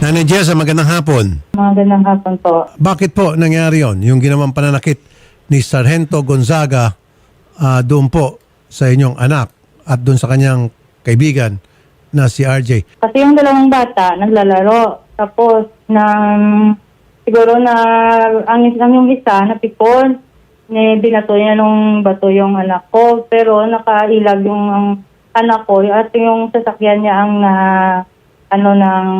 Nanay Jessa, magandang hapon. Mga ganang hapon po. Bakit po nangyari yon? Yung ginawang pananakit ni Sargento Gonzaga ah, doon po sa inyong anak at doon sa kanyang kaibigan na si RJ. Kasi yung dalawang bata, naglalaro. Tapos, nang siguro na ang isang yung isa, napipon. Ni binato niya nung bato yung anak ko. Pero nakailag yung ang anak ko at yung sasakyan niya ang na ano nang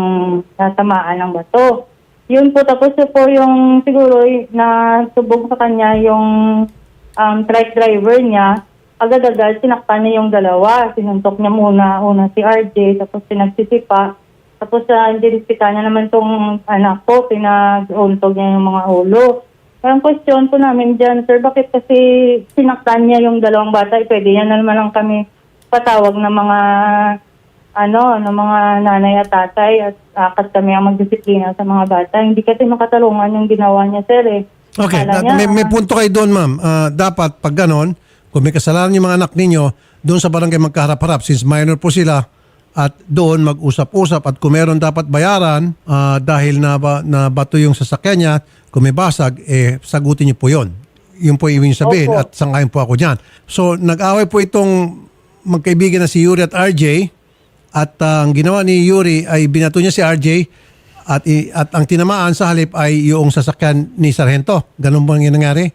natamaan ng bato. Yun po, tapos po yung siguro na subog sa kanya yung um, truck driver niya, agad-agad sinaktan niya yung dalawa. Sinuntok niya muna, una si RJ, tapos pinagsisipa. Tapos uh, niya naman tong anak ko, pinag-untog niya yung mga ulo. Ang question po namin dyan, sir, bakit kasi sinaktan niya yung dalawang bata? Eh, pwede yan na naman lang kami patawag ng mga ano, ng mga nanay at tatay at akat kami ang magdisiplina sa mga bata. Hindi kasi makatalungan yung ginawa niya, sir eh. Okay, Akala niya, may, may ah, punto kayo doon ma'am. Ah, dapat pag ganon, kung may kasalanan yung mga anak ninyo, doon sa barangay magkaharap-harap since minor po sila at doon mag-usap-usap at kung meron dapat bayaran ah, dahil na, ba, na bato yung sasakyan niya, kung may basag, eh sagutin niyo po yon. Yun po ibig sabihin Opo. at sangayon po ako dyan. So nag-away po itong magkaibigan na si Yuri at RJ at ah, ang ginawa ni Yuri ay binato niya si RJ at, i- at ang tinamaan sa halip ay yung sasakyan ni Sargento. Ganun bang yung nangyari?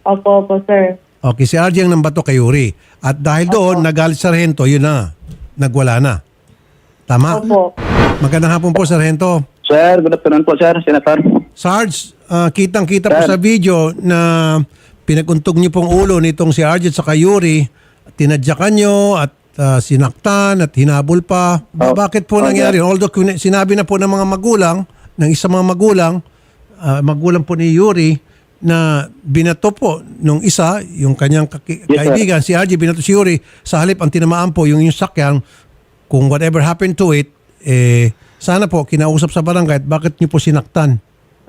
Opo, opo, sir. Okay, si RJ ang nambato kay Yuri. At dahil doon, nagalit si Sargento, yun na. Nagwala na. Tama? Opo. Magandang hapon po, Sargento. Sir, good afternoon po, sir, Senator. Sarge, ah, kitang-kita po Sir. sa video na pinaguntog niyo pong ulo nitong si RJ at saka Yuri. Tinadyakan niyo at ah, sinaktan at hinabol pa. Ba- Oh. Bakit po Oh, nangyari? Although kun- sinabi na po ng mga magulang, ng isang mga magulang, ah, magulang po ni Yuri, na binato po nung isa, yung kanyang kaki- Yes, sir. kaibigan, si RJ, binato si Yuri. Sa halip, ang tinamaan po yung, yung sakyan, kung whatever happened to it, eh, sana po, kinausap sa barangay, at bakit niyo po sinaktan?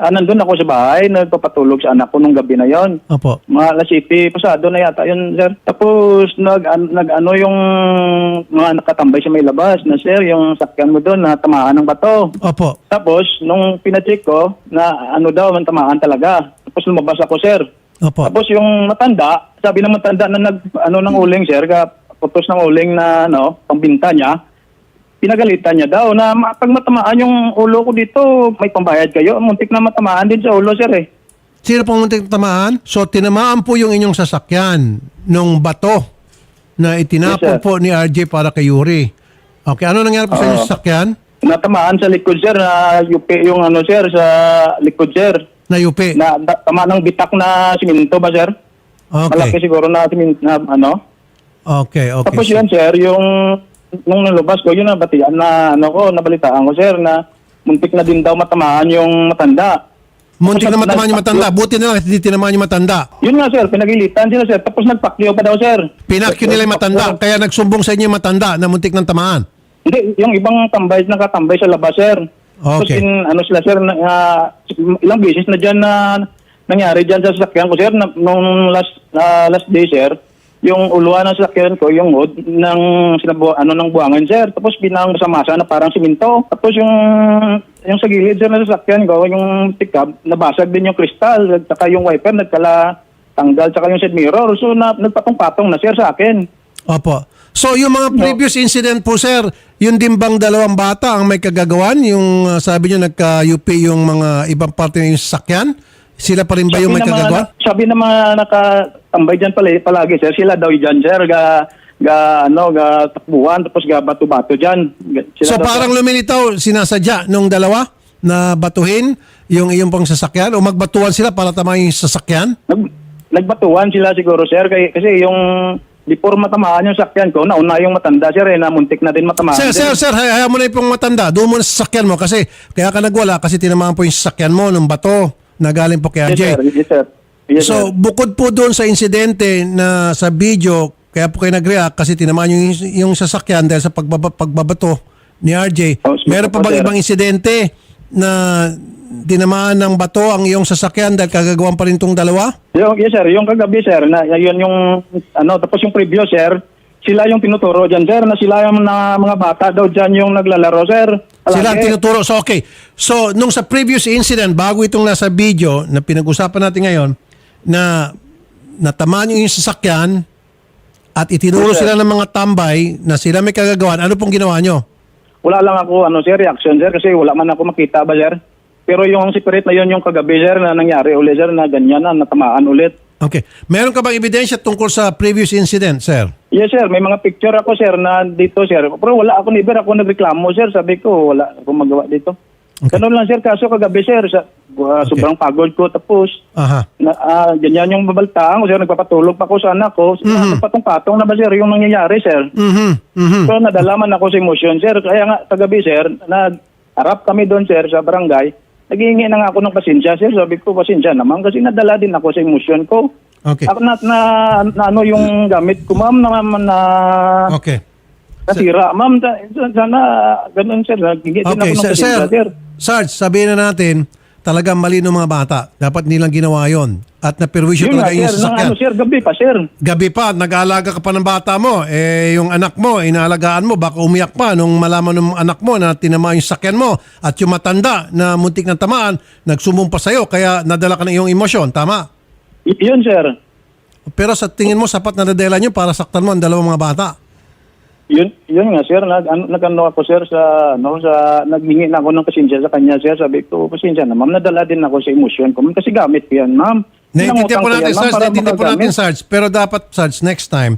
Ah, nandun ako sa bahay, nagpapatulog sa anak ko nung gabi na yon. Opo. Mga alas 7, pasado na yata yun, sir. Tapos, nag, an, nag ano yung mga nakatambay sa may labas na, sir, yung sakyan mo doon na tamaan ng bato. Opo. Tapos, nung pinacheck ko, na ano daw, man tamaan talaga. Tapos lumabas ako, sir. Opo. Tapos yung matanda, sabi ng matanda na nag, ano ng uling, sir, ka, putos ng uling na, ano, pambinta niya, pinagalitan niya daw na ma- pag matamaan yung ulo ko dito, may pambayad kayo. Muntik na matamaan din sa ulo, sir, eh. Sino pong muntik tamaan? So, tinamaan po yung inyong sasakyan nung bato na itinapon Yes, sir. po ni RJ para kay Yuri. Okay, ano nangyari po sa inyong Oo. sasakyan? Natamaan sa likod, sir, na yupi yung ano, sir, sa likod, sir. Na yupi. Na, na tama ng bitak na siminto ba, sir? Malaki Okay. siguro na siminto na, ano. Okay, okay. Tapos yun, sir, yung nung nalabas ko, yun na batian na ano ko, nabalitaan ko, sir, na muntik na din daw matamaan yung matanda. Muntik na matamaan yung matanda. Buti na lang hindi tinamaan yung matanda. Yun nga, sir, pinagilitan sila, sir. Tapos nagpakyo pa daw, sir. Pinakyo nila yung matanda. Kaya nagsumbong sa inyo yung matanda na muntik ng tamaan. Hindi, yung ibang tambay, nakatambay sa labas, sir. Tapos Okay. in, ano sila, sir, na, ah, ilang beses na dyan na nangyari dyan sa sasakyan ko, sir, na, nung last, ah, last day, sir, yung uluan ng sasakyan ko, yung hood ng sinabu, ano ng buwangan, sir. Tapos binang masa na parang siminto. Tapos yung yung sa gilid, sir, na sasakyan ko, yung pickup, nabasag din yung kristal, at saka yung wiper, nagkala tanggal, saka yung side mirror. So, na, nagpatong-patong na, sir, sa akin. Opo. So, yung mga previous incident po, sir, yung dimbang dalawang bata ang may kagagawan, yung uh, sabi nyo nagka-UP yung mga ibang parte ng sasakyan, sila pa rin ba yung may ng mga- sabi ng mga nakatambay dyan pala, palagi, sir, sila daw dyan, sir, ga, ga, ano, ga takbuhan, tapos ga bato-bato Sila So daw- parang lumilitaw, sinasadya nung dalawa na batuhin yung iyong pang sasakyan? O magbatuan sila para tamayin yung sasakyan? Nag, nagbatuhan sila siguro, sir, kay, kasi yung before matamaan yung sakyan ko, nauna yung matanda, sir, eh, na muntik na din matamaan. Sir, din. sir, sir, hay- hayaan mo na yung matanda. Doon mo na sa sasakyan mo. Kasi kaya ka nagwala kasi tinamaan po yung sasakyan mo nung bato na galing po kay Yes, RJ. sir. Yes, sir. Yes, so, sir. bukod po doon sa insidente na sa video, kaya po kayo nag-react kasi tinamaan yung, yung sasakyan dahil sa pagbaba, pagbabato ni RJ. Oh, Meron pa po, bang sir. ibang insidente na tinamaan ng bato ang iyong sasakyan dahil kagagawan pa rin itong dalawa? Yung, yes, sir. Yung kagabi, sir, na yun yung, ano, tapos yung previous, sir, sila yung tinuturo dyan, sir, na sila yung na mga bata daw dyan yung naglalaro, sir. Palagi. Sila ang tinuturo. So, okay. So, nung sa previous incident, bago itong nasa video na pinag-usapan natin ngayon, na natamaan yung sasakyan at itinuro Yes, sila ng mga tambay na sila may kagagawan, ano pong ginawa nyo? Wala lang ako, ano, sir, reaction, sir, kasi wala man ako makita ba, sir. Pero yung separate na yun yung kagabi, sir, na nangyari ulit, sir, na ganyan na, natamaan ulit. Okay. Meron ka bang ebidensya tungkol sa previous incident, sir? Yes, sir. May mga picture ako, sir, na dito, sir. Pero wala ako, never ako nagreklamo, sir. Sabi ko, wala akong magawa dito. Okay. Ganun lang, sir. Kaso kagabi, sir, sa, uh, sobrang pagod ko. Tapos, Aha. na, ah, ganyan yung babaltaan ko, sir. Nagpapatulog pa ko sa anak ko. Mhm. Patong-patong na ba, sir, yung nangyayari, sir. Mhm. Mhm. So, nadalaman ako sa emosyon, sir. Kaya nga, kagabi, sir, nag-harap kami doon, sir, sa barangay. Naghihingi na nga ako ng pasensya, sir. Sabi ko, pasensya naman kasi nadala din ako sa emosyon ko. Okay. Ako na, na, na ano yung gamit ko, ma'am, na, na Okay. nasira. Ma'am, ta- sana ganun, sir. Naghihingi din Okay, ako ng sir, sir, pasensya, sir. Sarge, sabihin na natin, talagang mali ng mga bata. Dapat nilang ginawa yon At naperwisyo Yun talaga nga, yung sir. Nang sasakyan. ano, sir, gabi pa, sir. Gabi pa, nag-aalaga ka pa ng bata mo. Eh, yung anak mo, inaalagaan mo, baka umiyak pa nung malaman ng anak mo na tinama yung sakyan mo. At yung matanda na muntik na tamaan, nagsumumpa sa'yo, kaya nadala ka ng iyong emosyon. Tama? Y- yun, sir. Pero sa tingin mo, sapat na nadala nyo para saktan mo ang dalawang mga bata. Yun, yun nga, sir. Nag, ano, nag-ano ako, sir, sa, ano, sa, naghingi na ako ng pasensya sa kanya, sir. Sabi ko, pasensya na, ma'am, nadala din ako sa emosyon ko. Ma'am, Kasi gamit ko yan, ma'am. Naiintindihan po Pinangutang ko natin, yan, ma'am, Sarge. para Naiintindihan po natin, makagamit. Sarge. Pero dapat, Sarge, next time,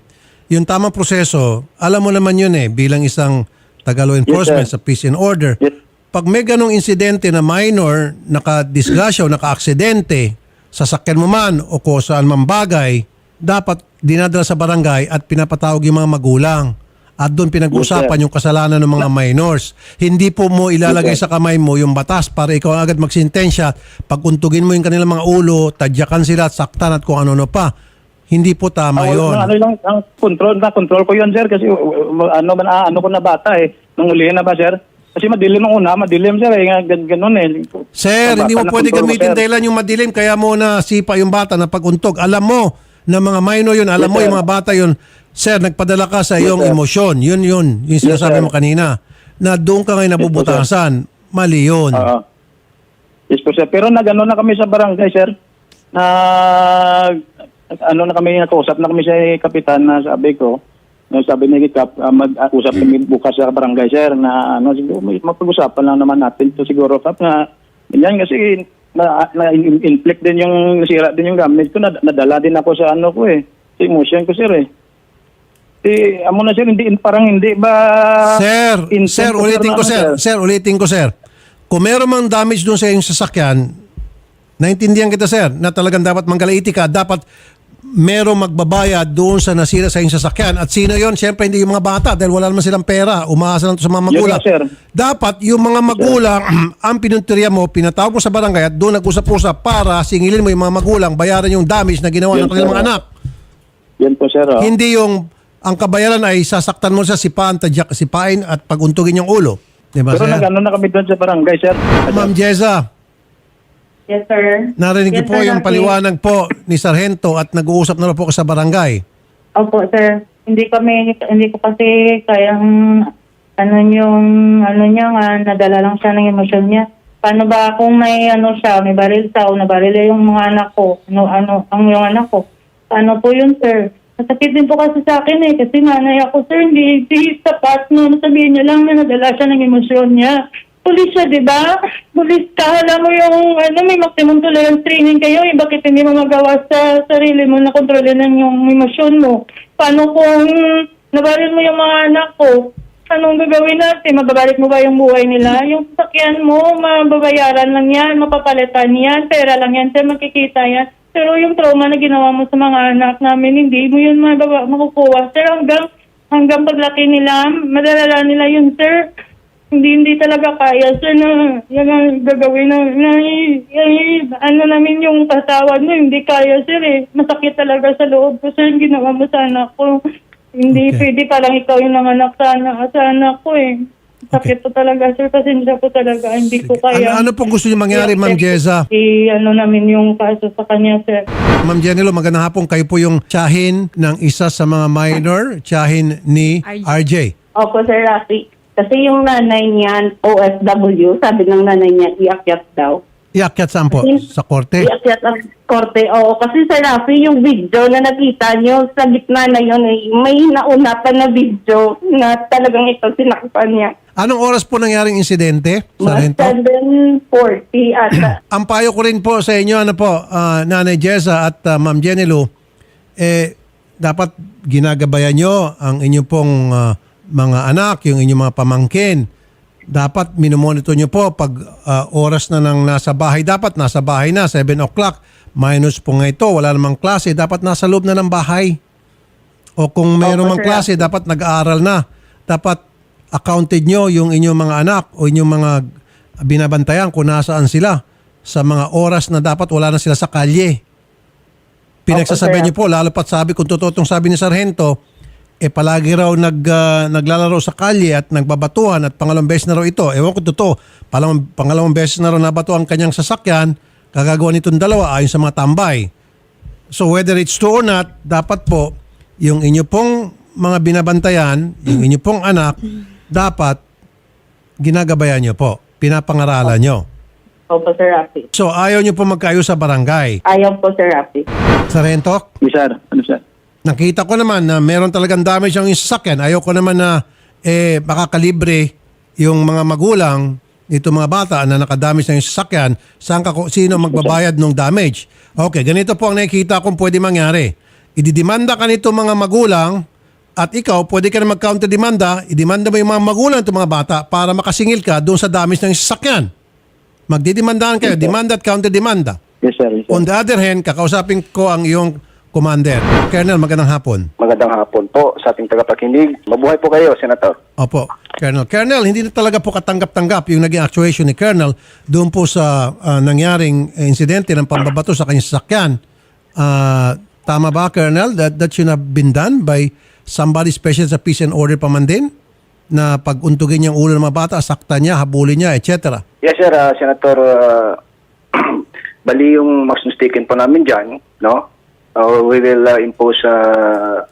yung tamang proseso, alam mo naman yun eh, bilang isang Tagalog enforcement sir. sa peace and order. Yes. Pag may ganong insidente na minor, naka-disgrasya o naka-aksidente, sasakyan mo man o kung saan man bagay, dapat dinadala sa barangay at pinapatawag yung mga magulang. At doon pinag-usapan Yes, yung kasalanan ng mga minors. Hindi po mo ilalagay Yes, sa kamay mo yung batas para ikaw agad magsintensya. Pag untugin mo yung kanilang mga ulo, tadyakan sila at saktan at kung ano-ano pa. Hindi po tama Ako, yun. Ano lang, ang control na control ko yun, sir, kasi uh, uh, ano man ah, ano ko na bata eh. Nung ulihin na ba, sir? Kasi madilim nung una, madilim, sir, eh, gan- ganun eh. Sir, hindi mo na pwede gamitin sir. dahilan yung madilim kaya mo na sipa yung bata na paguntog. Alam mo na mga minor yun, alam Yes, mo sir. yung mga bata yun. Sir, nagpadala ka sa Yes, iyong sir. emosyon. Yun yun, yung sinasabi sir. mo kanina. Na doon ka ngayon nabubutasan. Mali yun. Oo. Yes po, sir. Pero nag-ano na kami sa barangay, sir. Na ano na kami, nakausap na kami sa kapitan na sabi ko, na sabi ni Kap, uh, mag-usap kami bukas sa barangay, sir, na ano, siguro may mapag-usapan lang naman natin to siguro, Kap, na yan kasi na, na inflict din yung nasira din yung gamit ko, na, nadala din ako sa ano ko eh, sa emotion ko, sir eh. Eh, amo na sir, hindi, parang hindi ba... Sir, sir, ulitin ko, sir. Sir, ulitin ko, sir. Kung meron mang damage doon sa iyong sasakyan, naintindihan kita, sir, na talagang dapat manggalaiti ka, dapat merong magbabayad doon sa nasira sa iyong sasakyan. At sino yon? Siyempre, hindi yung mga bata dahil wala naman silang pera. Umaasa lang to sa mga magulang. nga, sir. Dapat yung mga magulang, ang pinuntirya mo, pinatawag mo sa barangay at doon nag-usap-usap para singilin mo yung mga magulang, bayaran yung damage na ginawa ng Yes, kanilang sir. mga anak. Yan po, sir. oh. Hindi yung ang kabayaran ay sasaktan mo sa sipaan, tadyak, sipain at paguntugin yung ulo. Di ba, Pero nag-ano na kami doon sa barangay, sir. Ma'am Jeza, Yes, sir. narinig niyo Yes, po sir, yung Rafi. paliwanag po ni Sargento at nag-uusap na rin po kayo sa barangay. Opo, sir. Hindi kami, hindi ko kasi kayang, ano yung, ano niya nga, nadala lang siya ng emosyon niya. Paano ba kung may ano siya, may baril siya o nabaril yung mga anak ko, ano, ano, ang yung anak ko. Paano po yun, sir? Masakit din po kasi sa akin eh, kasi nanay ako, sir, hindi, hindi sapat no, sabihin niya lang na nadala siya ng emosyon niya. Pulis siya, di ba? Pulis ka, alam mo yung, ano, may maximum tolerance training kayo, eh, bakit hindi mo magawa sa sarili mo na kontrolin ang yung emosyon mo? Paano kung nabaril mo yung mga anak ko? Anong gagawin natin? Mababalik mo ba yung buhay nila? Yung sakyan mo, mababayaran lang yan, mapapalitan yan, pera lang yan, sir, makikita yan. Pero yung trauma na ginawa mo sa mga anak namin, hindi mo yun mababa, makukuha. Sir, hanggang, hanggang paglaki nila, madalala nila yun, sir. Hindi, hindi talaga kaya, sir, na yan ang gagawin na, na eh, ano namin yung pasawad mo, hindi kaya, sir, eh. Masakit talaga sa loob ko, sir, yung ginawa mo sa anak ko. Hindi Okay. pwede palang ikaw yung nanganak sa anak, sa anak ko, eh. Sakit po talaga, sir. Pasensya po talaga. Hindi ko Ano, kaya. ano pong gusto niyo mangyari, Ma'am Jeza? I, ano namin yung kaso sa kanya, sir. Ma'am Jenilo, magandang hapon. Kayo po yung tsahin ng isa sa mga minor, tsahin ni RJ. Opo, Sir Rafi. Kasi yung nanay niyan, OFW, sabi ng nanay niya, iakyat daw. Iakyat saan po? Sa korte? Iakyat ang korte. Oo, kasi Sir Rafi, yung video na nakita niyo sa gitna na yun, eh, may nauna pa na video na talagang ito sinakpan niya. Anong oras po nangyaring insidente, Mga Sargento? 7.40 ata. Ang payo ko rin po sa inyo, ano po, ah, Nanay Jessa at ah, Ma'am Jenilo, eh, dapat ginagabayan nyo ang inyong pong ah, mga anak, yung inyong mga pamangkin. Dapat minomonitor nyo po pag ah, oras na nang nasa bahay. Dapat nasa bahay na, 7 o'clock. Minus po nga ito, wala namang klase. Dapat nasa loob na ng bahay. O kung mayroon Opo, mang sir. klase, dapat nag-aaral na. Dapat accounted nyo yung inyong mga anak o inyong mga binabantayan kung nasaan sila sa mga oras na dapat wala na sila sa kalye. Pinagsasabi Opo, sir. niyo po, lalo pat sabi, kung totoo itong sabi ni Sargento, eh palagi raw nag, ah, naglalaro sa kalye at nagbabatuhan at pangalawang beses na raw ito. Ewan ko totoo, pangalawang, pangalawang beses na raw nabato ang kanyang sasakyan, kagagawa nitong dalawa ayon sa mga tambay. So whether it's true or not, dapat po yung inyo pong mga binabantayan, yung inyo pong anak, dapat ginagabayan nyo po, pinapangaralan nyo. Opo, Sir Rafi. So ayaw nyo po magkayo sa barangay. Ayaw po, Sir Rafi. Sarento, Yes, sir. Ano, sir? Nakita ko naman na meron talagang damage ang sasakyan. Ayaw ko naman na eh, makakalibre yung mga magulang nito mga bata na nakadamage ng sasakyan. Saan ka, sino magbabayad ng damage? Okay, ganito po ang nakikita kong pwede mangyari. Ididimanda ka nito mga magulang at ikaw pwede ka na mag-counter-demanda, idemanda mo yung mga magulang nito mga bata para makasingil ka doon sa damage ng sasakyan. Magdidemandahan kayo, demanda at counter-demanda. Yes, sir. Yes, sir. On the other hand, kakausapin ko ang iyong commander. Colonel, magandang hapon. Magandang hapon po sa ating tagapakinig. Mabuhay po kayo, Senator. Opo, Colonel. Colonel, hindi na talaga po katanggap-tanggap yung naging actuation ni Colonel doon po sa ah, nangyaring insidente ng pambabato sa kanyang sasakyan. Ah, tama ba, Colonel, that, that should have been done by somebody special sa peace and order pa man din? Na pag-untugin niya ang ulo ng mga bata, sakta niya, habulin niya, etc. Yes, sir. ah, Senator, ah, bali yung mas mistaken po namin dyan, no? Uh, we will ah, impose ah,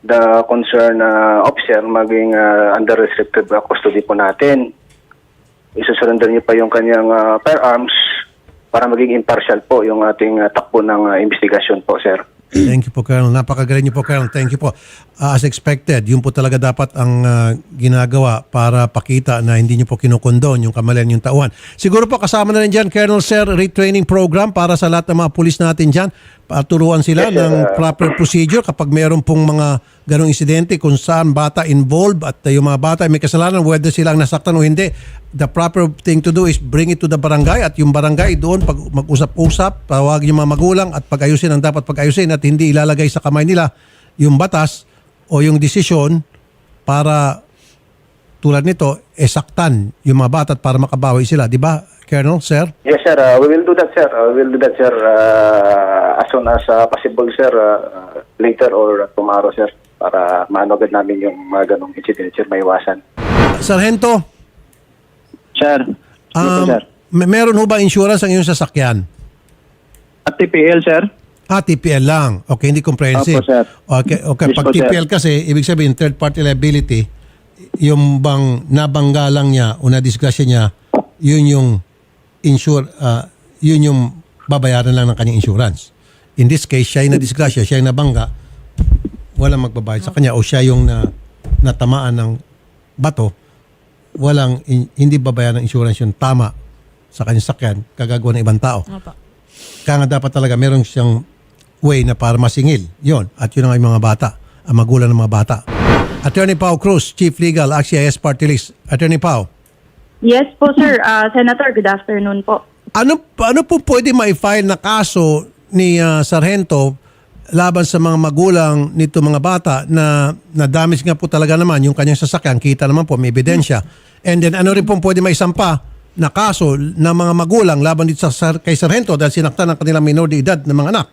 the concerned ah, officer maging ah, under restricted ah, custody po natin. Isusurrender niyo pa yung kanyang ah, firearms para maging impartial po yung ating ah, takbo ng ah, investigasyon po, sir. Thank you po, Colonel. Napakagaling niyo po, Colonel. Thank you po. Uh, as expected, yun po talaga dapat ang uh, ginagawa para pakita na hindi niyo po kinukondon yung kamalian yung tauhan. Siguro po kasama na rin dyan, Colonel Sir, retraining program para sa lahat ng mga pulis natin dyan. Paturuan sila Yes, sir. ng proper procedure kapag meron pong mga ganong insidente kung saan bata involved at uh, yung mga bata ay may kasalanan whether sila ang nasaktan o hindi. The proper thing to do is bring it to the barangay at yung barangay doon pag mag-usap-usap, tawagin yung mga magulang at pag-ayusin ang dapat pag-ayusin at hindi ilalagay sa kamay nila yung batas o yung desisyon para tulad nito, esaktan yung mga bata at para makabawi sila. Di ba, Colonel, Sir? Yes, sir. Uh, we will do that, sir. Uh, we will do that, sir, uh, as soon as uh, possible, sir, uh, later or tomorrow, sir, para maano agad namin yung mga ganong incident, sir, maiwasan. Sargento, Sir. Yes, um, sir. may- meron ho ba insurance ang iyong sasakyan? At TPL, sir. Ah, TPL lang. Okay, hindi comprehensive. Opo, sir. Okay, okay. Yes Pag po, sir. TPL kasi, ibig sabihin, third party liability, yung bang nabangga lang niya o na-disgrasya niya, yun yung insure, ah, yun yung babayaran lang ng kanyang insurance. In this case, siya yung na-disgrasya, siya yung nabangga, walang magbabayad sa kanya o siya yung na, natamaan ng bato, walang in- hindi babayaran ng insurance yung tama sa kanyang sakyan, kagagawa ng ibang tao. Kaya nga dapat talaga meron siyang way na para masingil. Yon At yun ang yung mga bata, ang magulang ng mga bata. Attorney Pau Cruz, Chief Legal, AXIS Party List. Attorney Pau, Yes po, sir. Ah, Senator, good afternoon po. ano, ano po pwede ma-file na kaso ni ah, Sargento laban sa mga magulang nito mga bata na na-damage nga po talaga naman yung kanyang sasakyan. Kita naman po, may ebidensya. And then ano rin po pwede maisampa na kaso ng mga magulang laban dito sa Sar- kay Sargento dahil sinaktan ng kanilang minor de edad na mga anak.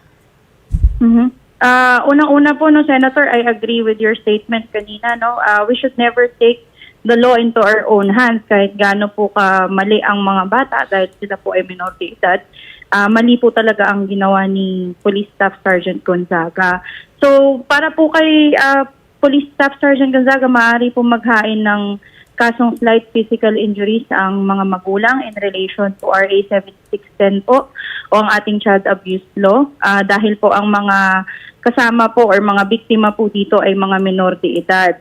Mhm. Ah, unang-una po no Senator, I agree with your statement kanina no. Ah, we should never take the law into our own hands kahit gaano po ka mali ang mga bata dahil sila po ay minor de edad. Ah, mali po talaga ang ginawa ni Police Staff Sergeant Gonzaga. So, para po kay ah, Police Staff Sergeant Gonzaga, maaari po maghain ng kasong slight physical injuries ang mga magulang in relation to RA 7610 po o ang ating child abuse law Ah, dahil po ang mga kasama po or mga biktima po dito ay mga minor de edad.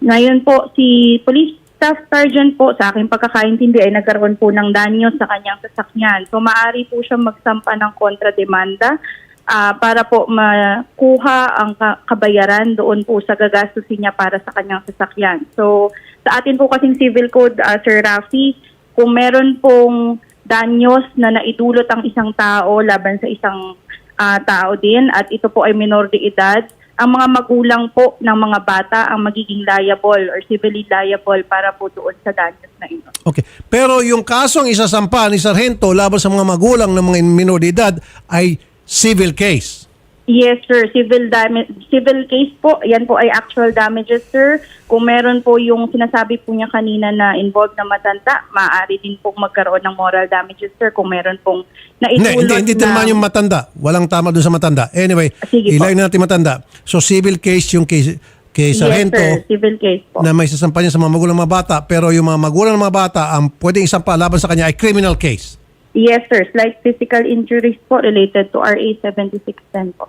Ngayon po, si Police Staff Sergeant po, sa aking pagkakaintindi, ay nagkaroon po ng danyo sa kanyang sasakyan. So, maaari po siya magsampa ng kontrademanda ah, para po makuha ang ka- kabayaran doon po sa gagastusin niya para sa kanyang sasakyan. So, sa atin po kasing civil code, ah, Sir Rafi, kung meron pong danyos na naidulot ang isang tao laban sa isang ah, tao din at ito po ay minor de edad, ang mga magulang po ng mga bata ang magiging liable or civilly liable para po doon sa danyos na ito. Okay. Pero yung kasong isasampa ni Sargento laban sa mga magulang ng mga minor de edad ay civil case. Yes, sir. Civil damage, civil case po. Yan po ay actual damages, sir. Kung meron po yung sinasabi po niya kanina na involved na matanda, maaari din po magkaroon ng moral damages, sir. Kung meron pong Hindi, naitulot hindi, hindi na... naman yung matanda. Walang tama doon sa matanda. Anyway, Sige ilayin na natin matanda. So civil case yung kay, kay Sargento Yes, sir. Civil case po. na may sasampa niya sa mga magulang ng mga bata pero yung mga magulang ng mga bata ang pwedeng isampa laban sa kanya ay criminal case. Yes, sir. Slight physical injuries po related to RA 7610 po.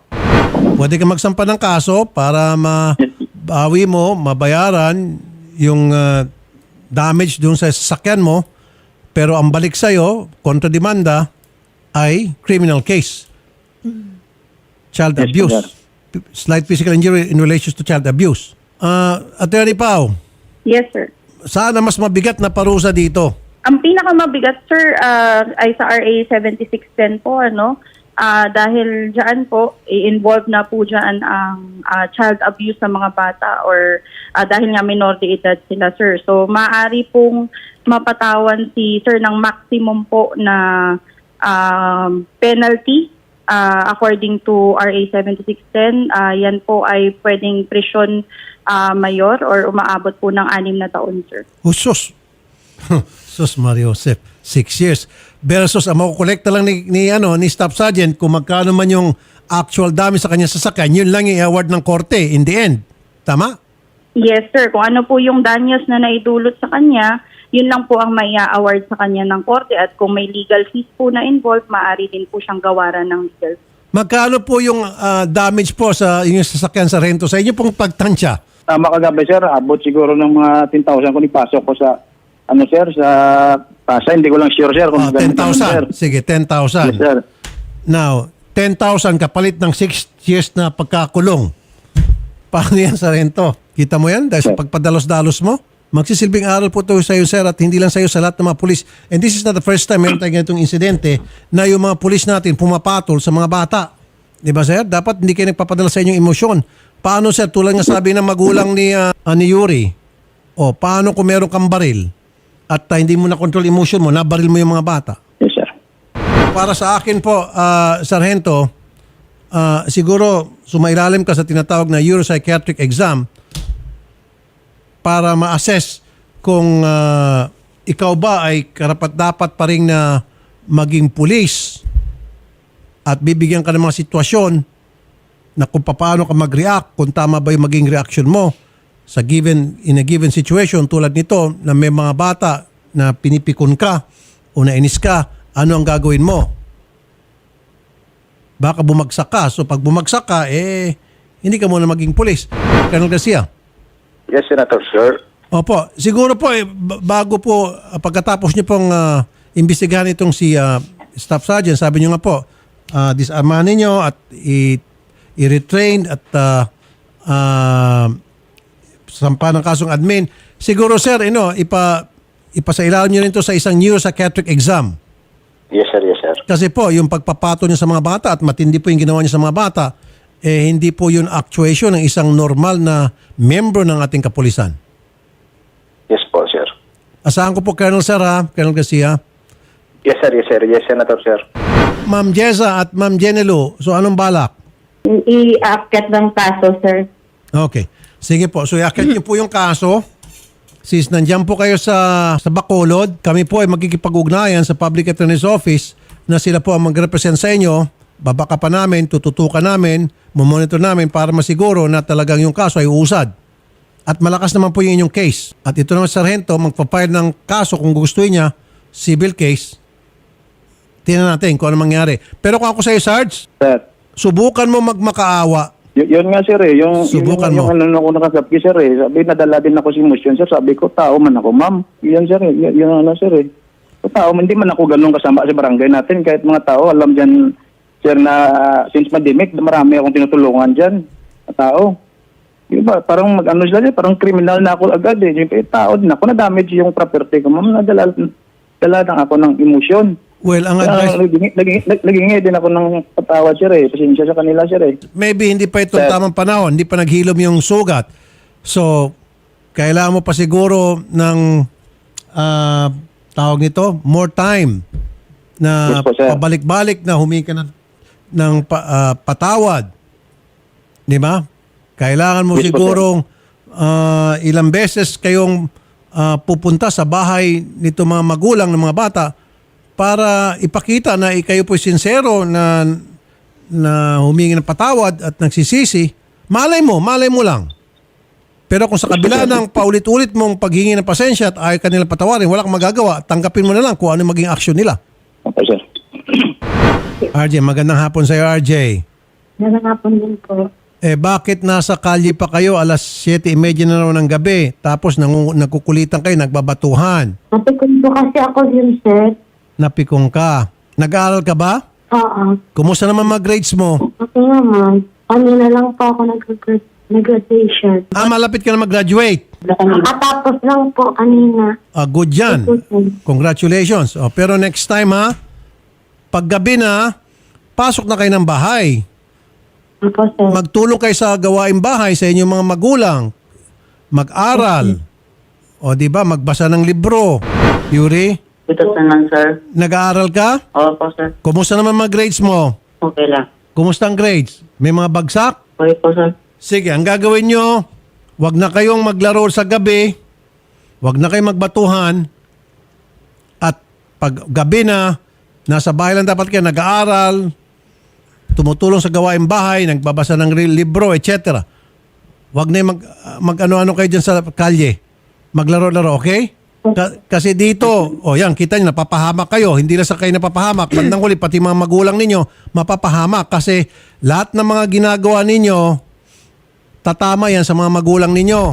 Pwede ka magsampa ng kaso para mabawi mo, mabayaran yung uh, damage doon sa sasakyan mo pero ang balik sa'yo, kontrademanda, ay criminal case. Child Yes, abuse. sir. P- Slight physical injury in relation to child abuse. Uh, Attorney Pao, Yes, sir. sana mas mabigat na parusa dito? Ang pinakamabigat, sir, ah, ay sa RA 7610 po, ano? Ah, dahil dyan po, i-involve na po dyan ang ah, child abuse sa mga bata or ah, dahil nga minor de edad sila, sir. So, maaari pong mapatawan si sir ng maximum po na um, penalty ah, according to RA 7610. Ah, yan po ay pwedeng prison ah, mayor or umaabot po ng anim na taon, sir. Husos. Sus Mario Joseph, six years. Versus ang makukolekta lang ni, ni, ano, ni Staff Sergeant kung magkano man yung actual dami sa kanya sasakyan, yun lang yung i-award ng korte in the end. Tama? Yes, sir. Kung ano po yung danyos na naidulot sa kanya, yun lang po ang may award sa kanya ng korte. At kung may legal fees po na involved, maaari din po siyang gawaran ng legal. Magkano po yung ah, damage po sa yung sasakyan sa rento sa inyo pong pagtansya? Tama kagabi sir, abot siguro ng mga 10,000 kung ipasok ko sa ano sir, sa Pasay. Hindi ko lang sure sir kung Ah, naman, sir. 10,000. Sige, 10,000. Yes sir. Now, 10,000 kapalit ng 6 years na pagkakulong. Paano yan sa rento? Kita mo yan dahil sa pagpadalos-dalos mo? Magsisilbing aral po ito sa iyo, sir, at hindi lang sa iyo, sa lahat ng mga pulis. And this is not the first time meron tayong ganitong insidente na yung mga pulis natin pumapatol sa mga bata. Di ba, sir? Dapat hindi kayo nagpapadala sa inyong emosyon. Paano, sir, tulad nga sabi ng magulang ni, ah, ni Yuri, o paano kung meron kang baril at ah, hindi mo na control emotion mo, nabaril mo yung mga bata? Yes sir. Para sa akin po, ah, Sargento, ah, siguro sumailalim ka sa tinatawag na Europsychiatric exam para ma-assess kung ah, ikaw ba ay karapat-dapat pa rin na maging pulis at bibigyan ka ng mga sitwasyon na kung paano ka mag-react, kung tama ba yung maging reaction mo sa given in a given situation tulad nito na may mga bata na pinipikon ka o nainis ka, ano ang gagawin mo? Baka bumagsak ka. So pag bumagsak ka, eh, hindi ka muna maging pulis. Colonel Garcia. Yes, Senator, sir. Opo, siguro po eh, bago po ah, pagkatapos niyo pong ah, imbestigahan itong si ah, Staff Sergeant, sabi niyo nga po, uh, disarmahan ninyo at i- i-retrain at uh, uh, sampa ng kasong admin. Siguro sir, ino, ipa ipasailalim niyo rin to sa isang neuropsychiatric exam. Yes, sir, yes, sir. Kasi po, yung pagpapato niya sa mga bata at matindi po yung ginawa niya sa mga bata, eh hindi po yun actuation ng isang normal na membro ng ating kapulisan. Yes po, sir. Asahan ko po, Colonel Sir, ha? Colonel Garcia. Yes, sir, yes, sir. Yes, Senator, sir. Ma'am Jeza at Ma'am Jenelu, so anong balak? I-akyat ng kaso, sir. Okay. Sige po. So, yakit niyo po yung kaso Since nandyan po kayo sa, sa Bacolod, kami po ay magkikipag-ugnayan sa Public Attorney's Office na sila po ang mag-represent sa inyo. Babaka pa namin, tututukan namin, mumonitor namin para masiguro na talagang yung kaso ay uusad. At malakas naman po yung inyong case. At ito naman sarhento, magpa-file ng kaso kung gustuin niya, civil case. Tingnan natin kung ano mangyari. Pero kung ako sa iyo, Sarge, Sir. subukan mo magmakaawa. Y- yun nga sir eh, yung, Subukan yung, mo. yung ano ako nakasabi sir eh, sabi nadala din ako si motion sir, sabi ko tao man ako ma'am. Yun sir eh, yun, yun ano sir eh. So, tao man, hindi man ako ganun kasama sa barangay natin, kahit mga tao, alam dyan sir na ah, since pandemic, marami akong tinutulungan dyan, na tao. Diba, parang mag-ano sila dyan, parang criminal na ako agad eh. Yung eh, tao din ako, na-damage yung property ko, ma'am, nadala, dala lang ako ng emotion. Well, ang Kaya advice, nag- Nagingi din ako ng patawad sir eh, pasensya sa kanila sir eh. maybe hindi pa ito Sir. tamang panahon, hindi pa naghilom yung sugat. So, kailangan mo pa siguro ng ah, tawag nito, more time na Yes po, pabalik-balik na humingi ka ng, ng pa- ah, patawad. Di ba? Kailangan mo Yes sigurong ah, ilang beses kayong ah, pupunta sa bahay nito mga magulang ng mga bata para ipakita na kayo po sincero na na humingi ng patawad at nagsisisi, malay mo, malay mo lang. Pero kung sa kabila ng paulit-ulit mong paghingi ng pasensya at ayaw kanilang patawarin, wala kang magagawa, tanggapin mo na lang kung ano maging aksyon nila. Opo sir. RJ, magandang hapon sa iyo, RJ. Nangangapon din po. Eh bakit nasa kalye pa kayo alas 7.30 na raw ng gabi tapos nangu- nagkukulitan kayo, nagbabatuhan, Napikon po kasi ako yun, sir. Napikong ka. Nag-aaral ka ba? Oo. Kumusta naman mag-grades mo? Kasi naman, kanina lang po ako nag- nag-graduation. Ah, malapit ka na mag-graduate. Katapos lang po kanina. Ah, good yan. Congratulations. Oh, pero next time ha, pag gabi na, pasok na kayo ng bahay. Ako, sir. Magtulong kayo sa gawaing bahay sa inyong mga magulang. Mag-aral. O di ba, magbasa ng libro. Yuri, Ito naman, sir. nag-aaral ka? Opo, sir. Kumusta naman mga grades mo? Okay lang. Kumusta ang grades? May mga bagsak? Okay po, sir. Sige, ang gagawin nyo, wag na kayong maglaro sa gabi, wag na kayong magbatuhan, at pag gabi na, nasa bahay lang dapat kayo, nag-aaral, tumutulong sa gawaing bahay, nagbabasa ng libro, etc. Wag na yung mag, mag ano-ano kayo dyan sa kalye. Maglaro-laro, okay? Ka- kasi dito, o oh yan, kita nyo, napapahamak kayo. Hindi lang sa kayo napapahamak. Bandang huli, pati mga magulang ninyo, mapapahamak. Kasi lahat ng mga ginagawa ninyo, tatama yan sa mga magulang ninyo.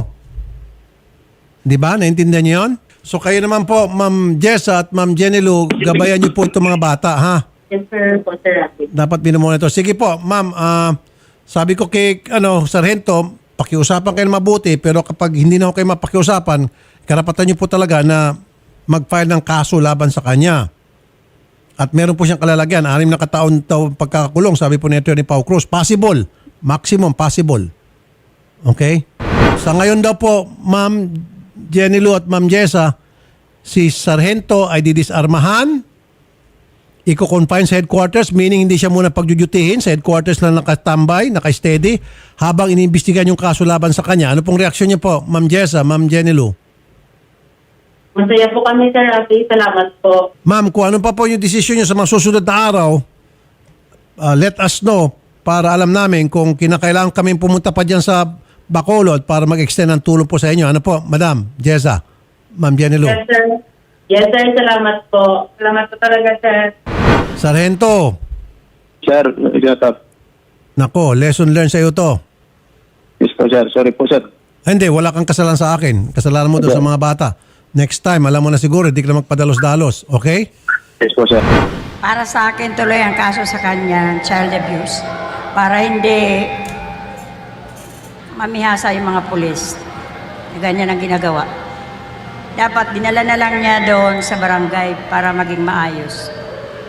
Di ba? Naintindihan niyo yun? So kayo naman po, Ma'am Jessa at Ma'am Jenny Lou, gabayan niyo po itong mga bata, ha? Yes, sir. Po, sir. Rafi. Dapat binomonitor. Sige po, Ma'am, ah, sabi ko kay ano, Sargento, pakiusapan kayo mabuti, pero kapag hindi na ako kayo mapakiusapan, karapatan niyo po talaga na mag-file ng kaso laban sa kanya. At meron po siyang kalalagyan, anim na kataon daw pagkakakulong, sabi po ni Atty. Pau Cruz. Possible. Maximum possible. Okay? Sa ngayon daw po, Ma'am Jenny Lou at Ma'am Jessa, si Sargento ay didisarmahan, iko-confine sa headquarters, meaning hindi siya muna pagjujutihin, sa headquarters lang nakatambay, naka-steady, habang iniimbestigan yung kaso laban sa kanya. Ano pong reaksyon niyo po, Ma'am Jessa, Ma'am Jenny Lou? Masaya po kami, sir. Rafi. Salamat po. Ma'am, kung ano pa po yung desisyon niyo sa mga susunod na araw, uh, let us know para alam namin kung kinakailangan kami pumunta pa dyan sa Bacolod para mag-extend ng tulong po sa inyo. Ano po, Madam Jessa, Ma'am Jenny Lou? Yes, sir. Yes, sir. Salamat po. Salamat po talaga, sir. Sargento, Sir, Joseph. nako, lesson learned sa iyo to. Yes po sir, sorry po sir. Hindi, wala kang kasalanan sa akin. Kasalanan mo doon sa mga bata. Next time, alam mo na siguro, di ka na magpadalos-dalos. Okay? Yes po sir. Para sa akin tuloy ang kaso sa kanya, child abuse. Para hindi mamihasa yung mga pulis. Ganyan ang ginagawa. Dapat dinala na lang niya doon sa barangay para maging maayos.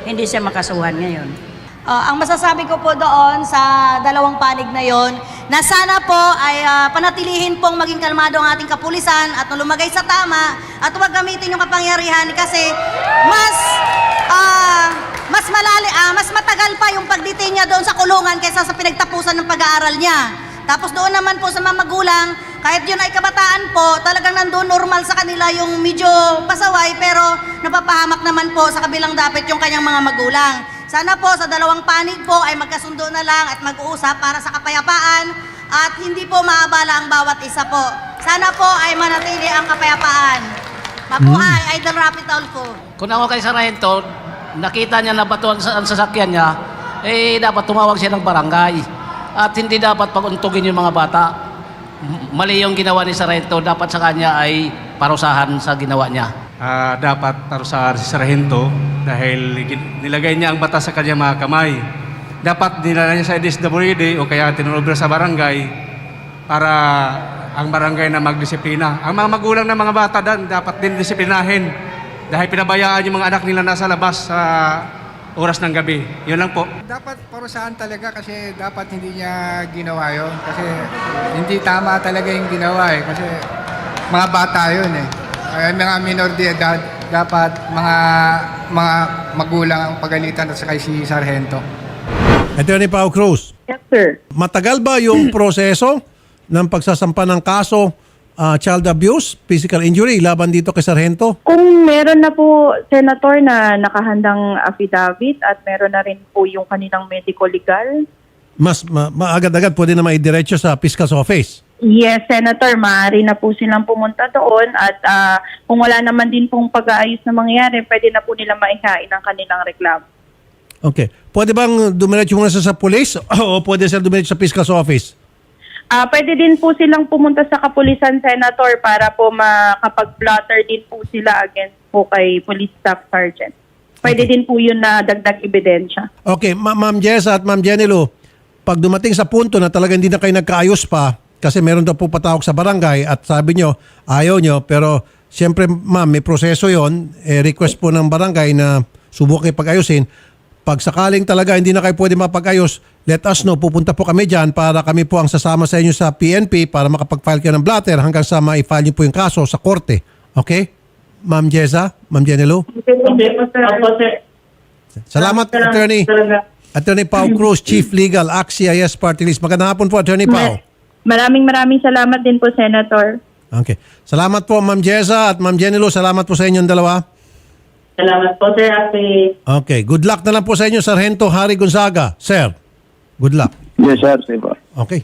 Hindi siya makasuhan ngayon. Ah, ang masasabi ko po doon sa dalawang panig na yon, na sana po ay ah, panatilihin pong maging kalmado ang ating kapulisan at lumagay sa tama at huwag gamitin yung kapangyarihan kasi mas ah, mas malali, ah, mas matagal pa yung pagditin niya doon sa kulungan kaysa sa pinagtapusan ng pag-aaral niya. Tapos doon naman po sa mga magulang, kahit yun ay kabataan po, talagang nandun normal sa kanila yung medyo pasaway pero napapahamak naman po sa kabilang dapit yung kanyang mga magulang. Sana po sa dalawang panig po ay magkasundo na lang at mag-uusap para sa kapayapaan at hindi po maabala ang bawat isa po. Sana po ay manatili ang kapayapaan. Mabuhay, Idol Rapid Tulfo. Kung ako kay Sargento, nakita niya na bato ang, ang sasakyan niya, eh dapat tumawag siya ng barangay. At hindi dapat paguntugin yung mga bata. Mali yung ginawa ni Sargento, dapat sa kanya ay parusahan sa ginawa niya. Ah, dapat parusahan si Sargento dahil nilagay niya ang batas sa kanyang mga kamay. Dapat dinala niya sa DSWD o kaya tinulobra sa barangay para ang barangay na magdisiplina. Ang mga magulang ng mga bata dan, dapat din disiplinahin dahil pinabayaan yung mga anak nila nasa labas sa oras ng gabi. Yun lang po. Dapat parusahan talaga kasi dapat hindi niya ginawa yun. Kasi hindi tama talaga yung ginawa eh. Kasi mga bata yun eh. Ay, mga minor de edad, dapat mga mga magulang ang pagalitan at saka si Sargento. Attorney Pao Cruz, Yes, sir. matagal ba yung proseso ng pagsasampa ng kaso ah, child abuse, physical injury laban dito kay Sargento? Kung meron na po, Senator, na nakahandang affidavit at meron na rin po yung kanilang medical legal, Mas ma- maagad-agad pwede na maidiretso sa fiscal's office. Yes, Senator, maaari na po silang pumunta doon at ah, kung wala naman din pong pag-aayos na mangyayari, pwede na po nila maihain ang kanilang reklamo. Okay. Pwede bang dumiretso muna siya sa police o pwede siya dumiretso sa fiscal's office? Ah, pwede din po silang pumunta sa kapulisan, Senator, para po makapag-blotter din po sila against po kay Police Staff Sergeant. Pwede din po yun na dagdag ebidensya. Okay, Ma- Ma'am Jessa at Ma'am Jenny Lou, pag dumating sa punto na talaga hindi na kayo nagkaayos pa, kasi meron daw po patawag sa barangay at sabi nyo, ayaw nyo, pero siyempre ma'am, may proseso yon eh, request po ng barangay na subukan kayo pag-ayusin. Pag sakaling talaga hindi na kayo pwede mapag-ayos, let us know, pupunta po kami dyan para kami po ang sasama sa inyo sa PNP para makapag-file kayo ng blatter hanggang sa ma-file nyo po yung kaso sa korte. Okay? Ma'am Jessa, Ma'am sir. Salamat, attorney. Attorney Pau Cruz, Chief Legal, Axia, yes, party list. Magandang hapon po, Attorney Pau. Maraming maraming salamat din po, Senator. Okay. Salamat po, Ma'am Jessa at Ma'am Jenny Lou. Salamat po sa inyong dalawa. Salamat po, sir, Rafi. Okay. Good luck na lang po sa inyo, Sargento Harry Gonzaga. Sir, good luck. Yes, sir. Sir. Okay.